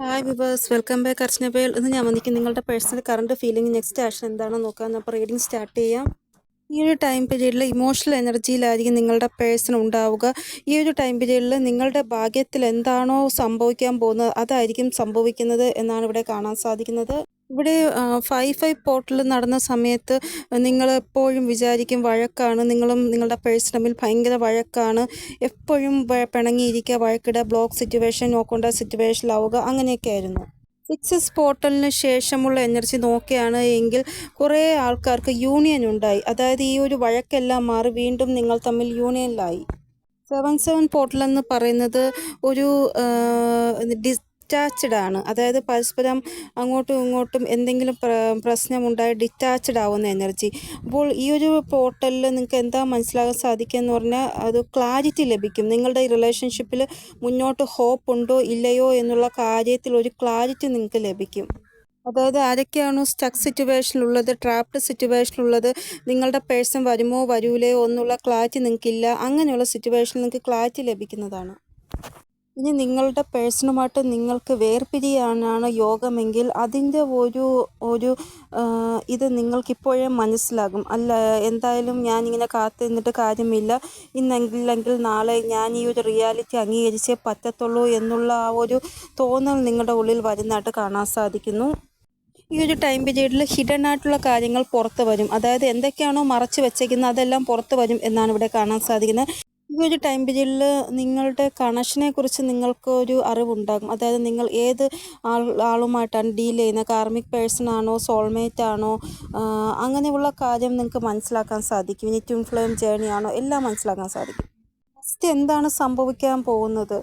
Hi viewers welcome back Archanabel ഇന്ന് ഞാൻ വന്നിരിക്കും നിങ്ങളുടെ personal current feeling next action എന്താണെന്ന് നോക്കാം. അപ്പോൾ റീഡിംഗ് സ്റ്റാർട്ട് ചെയ്യാം. ഈ ഒരു ടൈം പീരീഡിൽ ഇമോഷണൽ എനർജിയിലായിരിക്കും നിങ്ങളുടെ പേഴ്സൺ ഉണ്ടാവുക. ഈ ഒരു ടൈം പീരീഡിൽ നിങ്ങളുടെ ഭാഗ്യത്തിൽ എന്താണോ സംഭവിക്കാൻ പോകുന്നത് അതായിരിക്കും സംഭവിക്കുന്നത് എന്നാണ് ഇവിടെ കാണാൻ സാധിക്കുന്നത്. ഇവിടെ ഫൈവ് ഫൈവ് പോർട്ടൽ നടന്ന സമയത്ത് നിങ്ങൾ എപ്പോഴും വിചാരിക്കും വഴക്കാണ്. നിങ്ങളും നിങ്ങളുടെ പേഴ്സണമിൽ ഭയങ്കര വഴക്കാണ്. എപ്പോഴും പിണങ്ങിയിരിക്കുക വഴക്കിടുക ബ്ലോക്ക് സിറ്റുവേഷൻ നോക്കേണ്ട സിറ്റുവേഷനിലാവുക അങ്ങനെയൊക്കെ ആയിരുന്നു. സിക്സസ് പോർട്ടലിന് ശേഷമുള്ള എനർജി നോക്കുകയാണ് എങ്കിൽ കുറേ ആൾക്കാർക്ക് യൂണിയൻ ഉണ്ടായി. അതായത് ഈ ഒരു വഴക്കെല്ലാം മാറി വീണ്ടും നിങ്ങൾ തമ്മിൽ യൂണിയനിലായി സെവൻ സെവൻ പോർട്ടൽ എന്ന് പറയുന്നത് ഒരു ഡിറ്റാച്ച്ഡ് ആണ്. അതായത് പരസ്പരം അങ്ങോട്ടും ഇങ്ങോട്ടും എന്തെങ്കിലും പ്ര- പ്രശ്നമുണ്ടായി ഡിറ്റാച്ച്ഡ് ആവുന്ന എനർജി. അപ്പോൾ ഈ ഒരു പോർട്ടലിൽ നിങ്ങൾക്ക് എന്താ മനസ്സിലാകാൻ സാധിക്കുക എന്ന് പറഞ്ഞാൽ അത് ക്ലാരിറ്റി ലഭിക്കും. നിങ്ങളുടെ റിലേഷൻഷിപ്പിൽ മുന്നോട്ട് ഹോപ്പ് ഉണ്ടോ ഇല്ലയോ എന്നുള്ള കാര്യത്തിൽ ഒരു ക്ലാരിറ്റി നിങ്ങൾക്ക് ലഭിക്കും. അതായത് ആരൊക്കെയാണോ സ്റ്റക്ക് സിറ്റുവേഷനിലുള്ളത് ട്രാപ്ഡ് സിറ്റുവേഷനിലുള്ളത് നിങ്ങളുടെ പേഴ്സൺ വരുമോ വരൂലയോ എന്നുള്ള ക്ലാരിറ്റി നിങ്ങൾക്കില്ല. അങ്ങനെയുള്ള സിറ്റുവേഷനിൽ നിങ്ങൾക്ക് ക്ലാരിറ്റി ലഭിക്കുന്നതാണ്. ഇനി നിങ്ങളുടെ പേഴ്സണുമായിട്ട് നിങ്ങൾക്ക് വേർപിരിയാനാണ് യോഗമെങ്കിൽ അതിന്റെ ഒരു ഒരു ഇത് നിങ്ങൾക്കിപ്പോഴേ മനസ്സിലാകും. അല്ല എന്തായാലും ഞാനിങ്ങനെ കാത്തു നിന്നിട്ട് കാര്യമില്ല. ഇന്നെങ്കിലെങ്കിൽ നാളെ ഞാൻ ഈ ഒരു റിയാലിറ്റി അംഗീകരിച്ചേ പറ്റത്തുള്ളൂ എന്നുള്ള ആ ഒരു തോന്നൽ നിങ്ങളുടെ ഉള്ളിൽ വരുന്നതായിട്ട് കാണാൻ സാധിക്കുന്നു. ഈ ഒരു ടൈം പീരീഡിൽ ഹിഡൻ ആയിട്ടുള്ള കാര്യങ്ങൾ പുറത്ത് വരും. അതായത് എന്തൊക്കെയാണോ മറച്ചു വെച്ചേക്കുന്നത് അതെല്ലാം പുറത്ത് വരും എന്നാണ് ഇവിടെ കാണാൻ സാധിക്കുന്നത്. ഈ ഒരു ടൈം പീരീഡിൽ നിങ്ങളുടെ കണക്ഷനെ കുറിച്ച് നിങ്ങൾക്ക് ഒരു അറിവുണ്ടാകും. അതായത് നിങ്ങൾ ഏത് ആൾ ആളുമായിട്ടാണ് ഡീൽ ചെയ്യുന്നത്? കാർമിക് പേഴ്സൺ ആണോ സോൾമേറ്റ് ആണോ? അങ്ങനെയുള്ള കാര്യം നിങ്ങൾക്ക് മനസ്സിലാക്കാൻ സാധിക്കും. ഇനി ട്വിൻ ഫ്ലെയിം ജേണി ആണോ? എല്ലാം മനസ്സിലാക്കാൻ സാധിക്കും. ഫസ്റ്റ് എന്താണ് സംഭവിക്കാൻ പോകുന്നത്?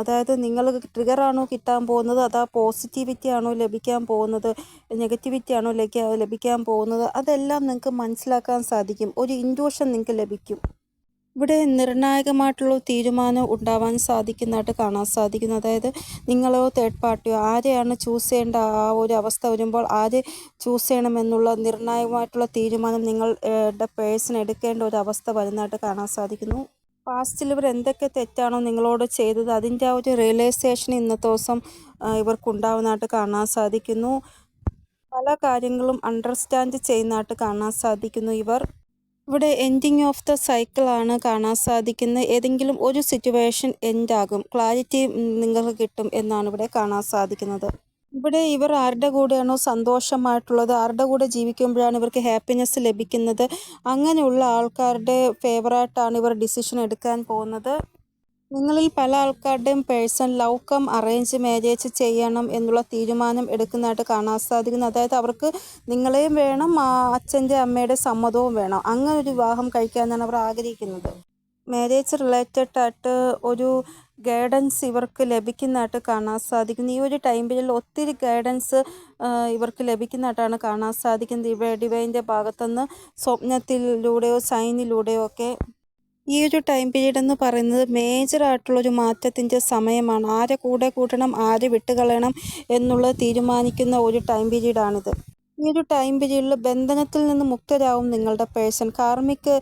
അതായത് നിങ്ങൾ ട്രിഗർ ആണോ കിട്ടാൻ പോകുന്നത്? അതാ പോസിറ്റിവിറ്റി ആണോ ലഭിക്കാൻ പോകുന്നത്? നെഗറ്റിവിറ്റി ആണോ ലഭിക്കാൻ പോകുന്നത്? അതെല്ലാം നിങ്ങൾക്ക് മനസ്സിലാക്കാൻ സാധിക്കും. ഒരു ഇൻഡോഷൻ നിങ്ങൾക്ക് ലഭിക്കും. ഇവിടെ നിർണായകമായിട്ടുള്ള തീരുമാനം ഉണ്ടാവാൻ സാധിക്കുന്നതായിട്ട് കാണാൻ സാധിക്കുന്നു. അതായത് നിങ്ങളോ തേർഡ് പാർട്ടിയോ ആരെയാണ് ചൂസ് ചെയ്യേണ്ട ആ ഒരു അവസ്ഥ വരുമ്പോൾ ആര് ചൂസ് ചെയ്യണമെന്നുള്ള നിർണായകമായിട്ടുള്ള തീരുമാനം നിങ്ങളുടെ പേഴ്സൺ എടുക്കേണ്ട ഒരു അവസ്ഥ വരുന്നതായിട്ട് കാണാൻ സാധിക്കുന്നു. പാസ്റ്റിൽ ഇവർ എന്തൊക്കെ തെറ്റാണോ നിങ്ങളോട് ചെയ്തത് അതിന്റെ ആ ഒരു റിയലൈസേഷൻ ഇന്നത്തെ ദിവസം ഇവർക്കുണ്ടാവുന്നതായിട്ട് കാണാൻ സാധിക്കുന്നു. പല കാര്യങ്ങളും അണ്ടർസ്റ്റാൻഡ് ചെയ്യുന്നതായിട്ട് കാണാൻ സാധിക്കുന്നു ഇവർ. ഇവിടെ എൻഡിങ് ഓഫ് ദ സൈക്കിളാണ് കാണാൻ സാധിക്കുന്നത്. ഏതെങ്കിലും ഒരു സിറ്റുവേഷൻ എൻഡ് ആകും. ക്ലാരിറ്റി നിങ്ങൾക്ക് കിട്ടും എന്നാണ് ഇവിടെ കാണാൻ സാധിക്കുന്നത്. ഇവിടെ ഇവർ ആരുടെ കൂടെയാണോ സന്തോഷമായിട്ടുള്ളത് ആരുടെ കൂടെ ജീവിക്കുമ്പോഴാണ് ഇവർക്ക് ഹാപ്പിനെസ് ലഭിക്കുന്നത്? അങ്ങനെയുള്ള ആൾക്കാരുടെ ഫേവറായിട്ടാണ് ഇവർ ഡിസിഷൻ എടുക്കാൻ പോകുന്നത്. നിങ്ങളിൽ പല ആൾക്കാരുടെയും person love cum arrange marriage ചെയ്യണം എന്നുള്ള തീരുമാനം എടുക്കുന്നതായിട്ട് കാണാൻ സാധിക്കുന്നു. അതായത് അവർക്ക് നിങ്ങളെയും വേണം അച്ഛന്റെ അമ്മയുടെ സമ്മതവും വേണം. അങ്ങനെ ഒരു വിവാഹം കഴിക്കാനാണ് അവർ ആഗ്രഹിക്കുന്നത്. മാരേജ് റിലേറ്റഡ് ആയിട്ട് ഒരു ഗൈഡൻസ് ഇവർക്ക് ലഭിക്കുന്നതായിട്ട് കാണാൻ സാധിക്കുന്നു. ഈ ഒരു ടൈം പീരീഡിൽ ഒത്തിരി ഗൈഡൻസ് ഇവർക്ക് ലഭിക്കുന്നതായിട്ടാണ് കാണാൻ സാധിക്കുന്നത്. ഇവ ഡിവൈന്റെ ഭാഗത്തുനിന്ന് സ്വപ്നത്തിലൂടെയോ സൈനിലൂടെയോ ഒക്കെ ഈ ഒരു ടൈം പീരീഡ് എന്ന് പറയുന്നത് മേജറായിട്ടുള്ള ഒരു മാറ്റത്തിന്റെ സമയമാണ്. ആരെ കൂടെ കൂട്ടണം ആരെ വിട്ടുകളയണം എന്നുള്ളത് തീരുമാനിക്കുന്ന ഒരു ടൈം പീരീഡാണിത് ഈ ഒരു ടൈം പീരീഡിൽ ബന്ധനത്തിൽ നിന്ന് മുക്തരാകും നിങ്ങളുടെ പേഴ്സൺ കാർമിക്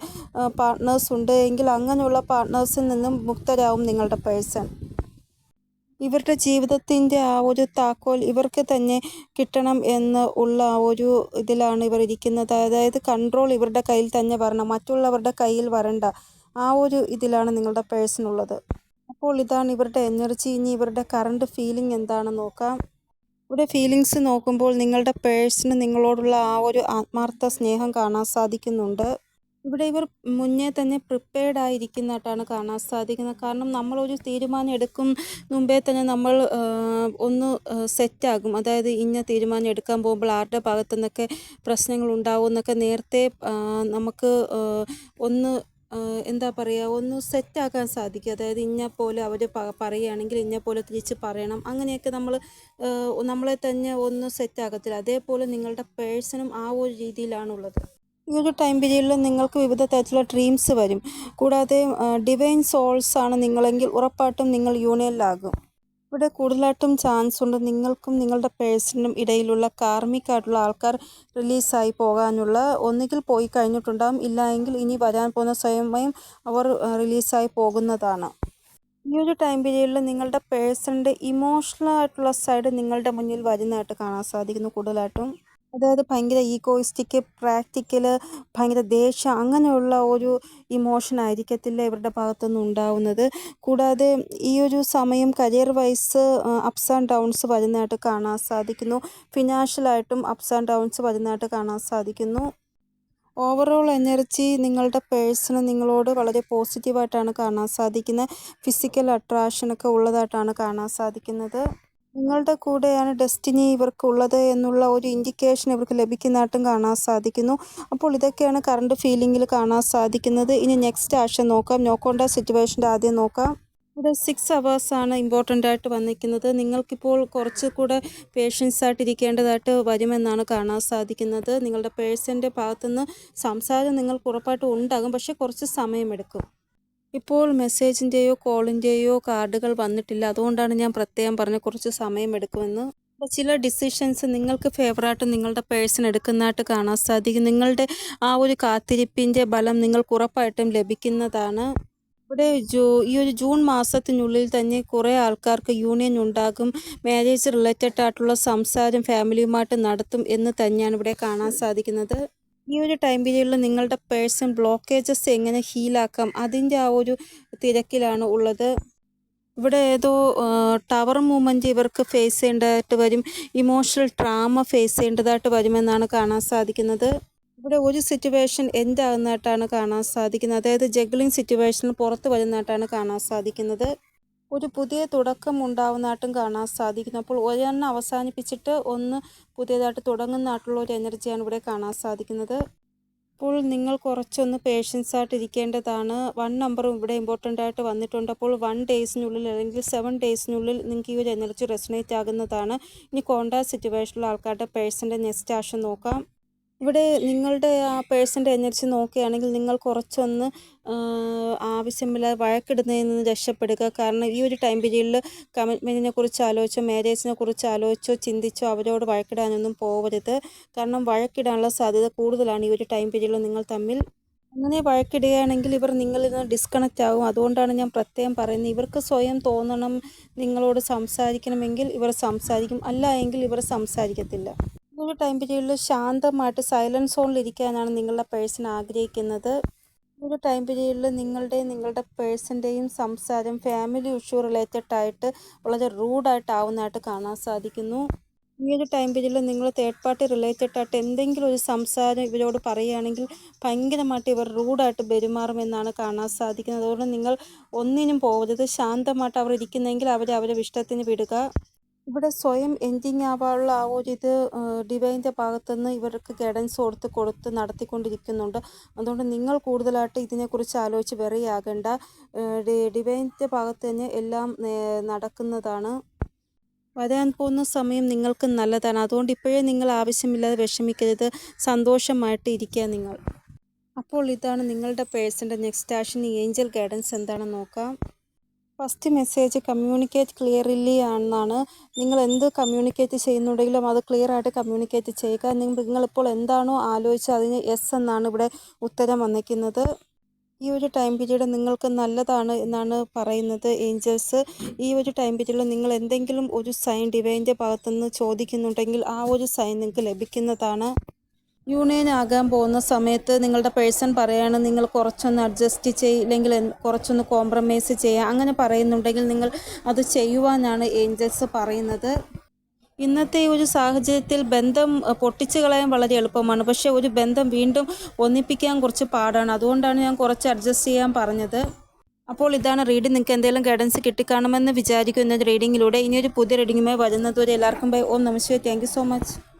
പാർട്ട്നേഴ്സ് ഉണ്ട് എങ്കിൽ അങ്ങനെയുള്ള പാർട്ട്നേഴ്സിൽ നിന്നും മുക്തരാകും നിങ്ങളുടെ പേഴ്സൺ ഇവരുടെ ജീവിതത്തിന്റെ ആ ഒരു താക്കോൽ ഇവർക്ക് തന്നെ കിട്ടണം എന്ന് ഉള്ള ആ ഒരു ഇതിലാണ് ഇവർ ഇരിക്കുന്നത്. അതായത് കൺട്രോൾ ഇവരുടെ കയ്യിൽ തന്നെ വരണം. മറ്റുള്ളവരുടെ കയ്യിൽ വരണ്ട. ആ ഒരു ഇതിലാണ് നിങ്ങളുടെ പേഴ്സൺ ഉള്ളത് അപ്പോൾ ഇതാണ് ഇവരുടെ എനർജി. ഇനി ഇവരുടെ കറണ്ട് ഫീലിംഗ് എന്താണെന്ന് നോക്കാം. ഇവിടെ ഫീലിങ്സ് നോക്കുമ്പോൾ നിങ്ങളുടെ പേഴ്സണ് നിങ്ങളോടുള്ള ആ ഒരു ആത്മാർത്ഥ സ്നേഹം കാണാൻ സാധിക്കുന്നുണ്ട്. ഇവിടെ ഇവർ മുന്നേ തന്നെ പ്രിപ്പയർഡ് ആയിരിക്കുന്നതായിട്ടാണ് കാണാൻ സാധിക്കുന്നത്. കാരണം നമ്മളൊരു തീരുമാനം എടുക്കും മുമ്പേ തന്നെ നമ്മൾ ഒന്ന് സെറ്റാകും. അതായത് ഇന്ന തീരുമാനം എടുക്കാൻ പോകുമ്പോൾ ആരുടെ ഭാഗത്തു നിന്നൊക്കെ പ്രശ്നങ്ങൾ ഉണ്ടാവും എന്നൊക്കെ നേരത്തെ നമുക്ക് ഒന്ന് എന്താ പറയുക ഒന്ന് സെറ്റാക്കാൻ സാധിക്കും. അതായത് ഇന്ന പോലെ അവർ പറയുകയാണെങ്കിൽ ഇന്ന പോലെ തിരിച്ച് പറയണം. അങ്ങനെയൊക്കെ നമ്മൾ നമ്മളെ തന്നെ ഒന്ന് സെറ്റാക്കത്തില്ല. അതേപോലെ നിങ്ങളുടെ പേഴ്സണും ആ ഒരു രീതിയിലാണുള്ളത്. ഈ ഒരു ടൈം പീരീഡിൽ നിങ്ങൾക്ക് വിവിധ തരത്തിലുള്ള ഡ്രീംസ് വരും. കൂടാതെ ഡിവൈൻ സോൾസ് ആണ് നിങ്ങളെങ്കിൽ ഉറപ്പായിട്ടും നിങ്ങൾ യൂണിയനിലാകും. ഇവിടെ കൂടുതലായിട്ടും ചാൻസ് ഉണ്ട് നിങ്ങൾക്കും നിങ്ങളുടെ പേഴ്സണിനും ഇടയിലുള്ള കാർമിക് ആയിട്ടുള്ള ആൾക്കാർ റിലീസായി പോകാനുള്ള. ഒന്നുകിൽ പോയി കഴിഞ്ഞിട്ടുണ്ടാകും ഇല്ല എങ്കിൽ ഇനി വരാൻ പോകുന്ന സ്വയമയം അവർ റിലീസായി പോകുന്നതാണ്. ഈ ഒരു ടൈം പീരീഡിൽ നിങ്ങളുടെ പേഴ്സണിന്റെ ഇമോഷണൽ ആയിട്ടുള്ള സൈഡ് നിങ്ങളുടെ മുന്നിൽ വരുന്നതായിട്ട് കാണാൻ സാധിക്കുന്നു കൂടുതലായിട്ടും. അതായത് ഭയങ്കര ഈഗോയിസ്റ്റിക് പ്രാക്ടിക്കൽ ഭയങ്കര ദേഷ്യം അങ്ങനെയുള്ള ഒരു ഇമോഷൻ ആയിരിക്കത്തില്ല ഇവരുടെ ഭാഗത്തുനിന്ന് ഉണ്ടാവുന്നത്. കൂടാതെ ഈ ഒരു സമയം career wise ups and downs വരുന്നതായിട്ട് കാണാൻ സാധിക്കുന്നു. ഫിനാൻഷ്യലായിട്ടും അപ്സ് ആൻഡ് ഡൗൺസ് വരുന്നതായിട്ട് കാണാൻ സാധിക്കുന്നു. ഓവറോൾ എനർജി നിങ്ങളുടെ പേഴ്സണ് നിങ്ങളോട് വളരെ പോസിറ്റീവായിട്ടാണ് കാണാൻ സാധിക്കുന്നത്. ഫിസിക്കൽ അട്രാക്ഷനൊക്കെ ഉള്ളതായിട്ടാണ് കാണാൻ സാധിക്കുന്നത്. നിങ്ങളുടെ കൂടെയാണ് ഡെസ്റ്റിനി ഇവർക്കുള്ളത് എന്നുള്ള ഒരു ഇൻഡിക്കേഷൻ ഇവർക്ക് ലഭിക്കുന്നതായിട്ടും കാണാൻ സാധിക്കുന്നു. അപ്പോൾ ഇതൊക്കെയാണ് കറണ്ട് ഫീലിംഗിൽ കാണാൻ സാധിക്കുന്നത്. ഇനി നെക്സ്റ്റ് ആക്ഷൻ നോക്കാം. നോക്കേണ്ട സിറ്റുവേഷന്റെ ആദ്യം നോക്കാം. ഇവിടെ സിക്സ് അവേഴ്സാണ് ഇമ്പോർട്ടന്റ് ആയിട്ട് വന്നിരിക്കുന്നത്. നിങ്ങൾക്കിപ്പോൾ കുറച്ച് കൂടെ പേഷ്യൻസ് ആയിട്ട് ഇരിക്കേണ്ടതായിട്ട് വരുമെന്നാണ് കാണാൻ സാധിക്കുന്നത്. നിങ്ങളുടെ പേഴ്സന്റെ ഭാഗത്തുനിന്ന് സംസാരം നിങ്ങൾക്ക് ഉറപ്പായിട്ടും ഉണ്ടാകും. പക്ഷേ കുറച്ച് സമയമെടുക്കും. ഇപ്പോൾ മെസ്സേജിന്റെയോ കോളിന്റെയോ കാർഡുകൾ വന്നിട്ടില്ല. അതുകൊണ്ടാണ് ഞാൻ പ്രത്യേകം പറഞ്ഞ കുറച്ച് സമയമെടുക്കുമെന്ന് ചില ഡിസിഷൻസ് നിങ്ങൾക്ക് ഫേവറായിട്ട് നിങ്ങളുടെ പേഴ്സൺ എടുക്കുന്നതായിട്ട് കാണാൻ സാധിക്കും. നിങ്ങളുടെ ആ ഒരു കാത്തിരിപ്പിന്റെ ബലം നിങ്ങൾക്ക് ഉറപ്പായിട്ടും ലഭിക്കുന്നതാണ്. ഇവിടെ ജൂ ഈ ഒരു ജൂൺ മാസത്തിനുള്ളിൽ തന്നെ കുറേ ആൾക്കാർക്ക് യൂണിയൻ ഉണ്ടാകും. മാരേജ് റിലേറ്റഡ് ആയിട്ടുള്ള സംസാരം ഫാമിലിയുമായിട്ട് നടത്തും എന്ന് തന്നെയാണ് ഇവിടെ കാണാൻ സാധിക്കുന്നത്. ഈ ഒരു ടൈം പീരീഡിൽ നിങ്ങളുടെ പേഴ്സൺ ബ്ലോക്കേജസ് എങ്ങനെ ഹീലാക്കാം അതിന്റെ ആ ഒരു തിരക്കിലാണ് ഉള്ളത്. ഇവിടെ ഏതോ ടവർ മൂവ്മെന്റ് ഇവർക്ക് ഫേസ് ചെയ്യേണ്ടതായിട്ട് വരും. ഇമോഷണൽ ട്രാമ ഫേസ് ചെയ്യേണ്ടതായിട്ട് വരുമെന്നാണ് കാണാൻ സാധിക്കുന്നത്. ഇവിടെ ഒരു സിറ്റുവേഷൻ എൻഡ് ആകുന്നതായിട്ടാണ് കാണാൻ സാധിക്കുന്നത്. അതായത് ജഗ്ലിംഗ് സിറ്റുവേഷൻ പുറത്ത് വരുന്നതായിട്ടാണ് കാണാൻ സാധിക്കുന്നത്. ഒരു പുതിയ തുടക്കം ഉണ്ടാവുന്നതായിട്ടും കാണാൻ സാധിക്കുന്നു. അപ്പോൾ ഒരെണ്ണം അവസാനിപ്പിച്ചിട്ട് ഒന്ന് പുതിയതായിട്ട് തുടങ്ങുന്നതായിട്ടുള്ള ഒരു എനർജിയാണ് ഇവിടെ കാണാൻ സാധിക്കുന്നത്. അപ്പോൾ നിങ്ങൾ കുറച്ചൊന്ന് പേഷ്യൻസ് ആയിട്ട് ഇരിക്കേണ്ടതാണ്. വൺ നമ്പറും ഇവിടെ ഇമ്പോർട്ടന്റ് ആയിട്ട് വന്നിട്ടുണ്ട്. അപ്പോൾ വൺ ഡേയ്സിനുള്ളിൽ അല്ലെങ്കിൽ സെവൻ ഡേയ്സിനുള്ളിൽ നിങ്ങൾക്ക് ഈ ഒരു എനർജി റെസണേറ്റ് ആകുന്നതാണ്. ഇനി കോണ്ടാക്ട് സിറ്റുവേഷനിലുള്ള ആൾക്കാരുടെ പേഴ്സന്റെ നെക്സ്റ്റ് ആഷൻ നോക്കാം. ഇവിടെ നിങ്ങളുടെ ആ പേഴ്സന്റെ എനർജി നോക്കുകയാണെങ്കിൽ നിങ്ങൾ കുറച്ചൊന്ന് ആവശ്യമില്ലാതെ വഴക്കിടുന്നതിൽ നിന്ന് രക്ഷപ്പെടുക. കാരണം ഈ ഒരു ടൈം പീരീഡിൽ കമ്മിറ്റ്മെന്റിനെ കുറിച്ച് ആലോചിച്ചോ മാരേജിനെ കുറിച്ച് ആലോചിച്ചോ ചിന്തിച്ചോ അവരോട് വഴക്കിടാനൊന്നും പോകരുത് കാരണം വഴക്കിടാനുള്ള സാധ്യത കൂടുതലാണ് ഈ ഒരു ടൈം പീരീഡിൽ നിങ്ങൾ തമ്മിൽ. അങ്ങനെ വഴക്കിടുകയാണെങ്കിൽ ഇവർ നിങ്ങളിൽ നിന്ന് ഡിസ്കണക്റ്റ് ആകും അതുകൊണ്ടാണ് ഞാൻ പ്രത്യേകം പറയുന്നത്. ഇവർക്ക് സ്വയം തോന്നണം നിങ്ങളോട് സംസാരിക്കണമെങ്കിൽ ഇവർ സംസാരിക്കും. അല്ല എങ്കിൽ ഇവർ സംസാരിക്കത്തില്ല. ഒരു ടൈം പീരീഡിൽ ശാന്തമായിട്ട് സൈലൻസ് സോണിൽ ഇരിക്കാനാണ് നിങ്ങളുടെ പേഴ്സൺ ആഗ്രഹിക്കുന്നത്. ഒരു ടൈം പീരീഡിൽ നിങ്ങളുടെയും നിങ്ങളുടെ പേഴ്സന്റെയും സംസാരം ഫാമിലി ഇഷ്യൂ റിലേറ്റഡ് ആയിട്ട് വളരെ റൂഡായിട്ടാവുന്നതായിട്ട് കാണാൻ സാധിക്കുന്നു. ഈ ഒരു ടൈം പീരീഡിൽ നിങ്ങൾ തേർഡ് പാർട്ടി റിലേറ്റഡ് ആയിട്ട് എന്തെങ്കിലും ഒരു സംസാരം ഇവരോട് പറയുകയാണെങ്കിൽ ഭയങ്കരമായിട്ട് ഇവർ റൂഡായിട്ട് പെരുമാറുമെന്നാണ് കാണാൻ സാധിക്കുന്നത്. അതുകൊണ്ട് നിങ്ങൾ ഒന്നിനും പോകരുത് ശാന്തമായിട്ട് അവർ ഇരിക്കുന്നെങ്കിൽ അവരെ അവരെ ഇഷ്ടത്തിന് വിടുക. ഇവിടെ സ്വയം എൻഡിങ് ആവാനുള്ള ആ ഒരു ഇത് ഡിവൈന്റെ ഭാഗത്തുനിന്ന് ഇവർക്ക് ഗൈഡൻസ് കൊടുത്ത് കൊടുത്ത് നടത്തിക്കൊണ്ടിരിക്കുന്നുണ്ട്. അതുകൊണ്ട് നിങ്ങൾ കൂടുതലായിട്ട് ഇതിനെക്കുറിച്ച് ആലോചിച്ച് വെറിയാകേണ്ട. ഡിവൈന്റെ ഭാഗത്ത് തന്നെ എല്ലാം നടക്കുന്നതാണ്. വരാൻ പോകുന്ന സമയം നിങ്ങൾക്ക് നല്ലതാണ്. അതുകൊണ്ട് ഇപ്പോഴേ നിങ്ങൾ ആവശ്യമില്ലാതെ വിഷമിക്കരുത്. സന്തോഷമായിട്ട് ഇരിക്കുക നിങ്ങൾ. അപ്പോൾ ഇതാണ് നിങ്ങളുടെ പേഴ്സന്റെ നെക്സ്റ്റ് ആഷൻ ഏഞ്ചൽ ഗൈഡൻസ് എന്താണെന്ന് നോക്കാം. ഫസ്റ്റ് മെസ്സേജ് കമ്മ്യൂണിക്കേറ്റ് ക്ലിയർലി ആണെന്നാണ്. നിങ്ങൾ എന്ത് കമ്മ്യൂണിക്കേറ്റ് ചെയ്യുന്നുണ്ടെങ്കിലും അത് ക്ലിയർ ആയിട്ട് കമ്മ്യൂണിക്കേറ്റ് ചെയ്യുക. നിങ്ങളിപ്പോൾ എന്താണോ ആലോചിച്ചത് അതിന് എസ് എന്നാണ് ഇവിടെ ഉത്തരം വന്നിരിക്കുന്നത് ഈ ഒരു ടൈം പീരീഡ് നിങ്ങൾക്ക് നല്ലതാണ് എന്നാണ് പറയുന്നത് ഏഞ്ചൽസ്. ഈ ഒരു ടൈം പീരീഡിൽ നിങ്ങൾ എന്തെങ്കിലും ഒരു സൈൻ ഡിവൈന്റെ ഭാഗത്തുനിന്ന് ചോദിക്കുന്നുണ്ടെങ്കിൽ ആ ഒരു സൈൻ നിങ്ങൾക്ക് ലഭിക്കുന്നതാണ്. യൂണിയൻ ആകാൻ പോകുന്ന സമയത്ത് നിങ്ങളുടെ പേഴ്സൺ പറയാണ് നിങ്ങൾ കുറച്ചൊന്ന് അഡ്ജസ്റ്റ് ചെയ്യും ഇല്ലെങ്കിൽ കുറച്ചൊന്ന് കോംപ്രമൈസ് ചെയ്യുക അങ്ങനെ പറയുന്നുണ്ടെങ്കിൽ നിങ്ങൾ അത് ചെയ്യുവാനാണ് ഏഞ്ചൽസ് പറയുന്നത്. ഇന്നത്തെ ഒരു സാഹചര്യത്തിൽ ബന്ധം പൊട്ടിച്ചു കളയാൻ വളരെ എളുപ്പമാണ്. പക്ഷേ ഒരു ബന്ധം വീണ്ടും ഒന്നിപ്പിക്കാൻ കുറച്ച് പാടാണ്. അതുകൊണ്ടാണ് ഞാൻ കുറച്ച് അഡ്ജസ്റ്റ് ചെയ്യാൻ പറഞ്ഞത്. അപ്പോൾ ഇതാണ് റീഡിംഗ്. നിങ്ങൾക്ക് എന്തെങ്കിലും ഗൈഡൻസ് കിട്ടിക്കാണുമെന്ന് വിചാരിക്കുന്ന. റീഡിങ്ങിലൂടെ ഇനിയൊരു പുതിയ റീഡിങ്ങുമായി വരുന്നതുവരെ എല്ലാവർക്കും ബൈ. ഓം നമസ്തേ താങ്ക് സോ മച്ച്.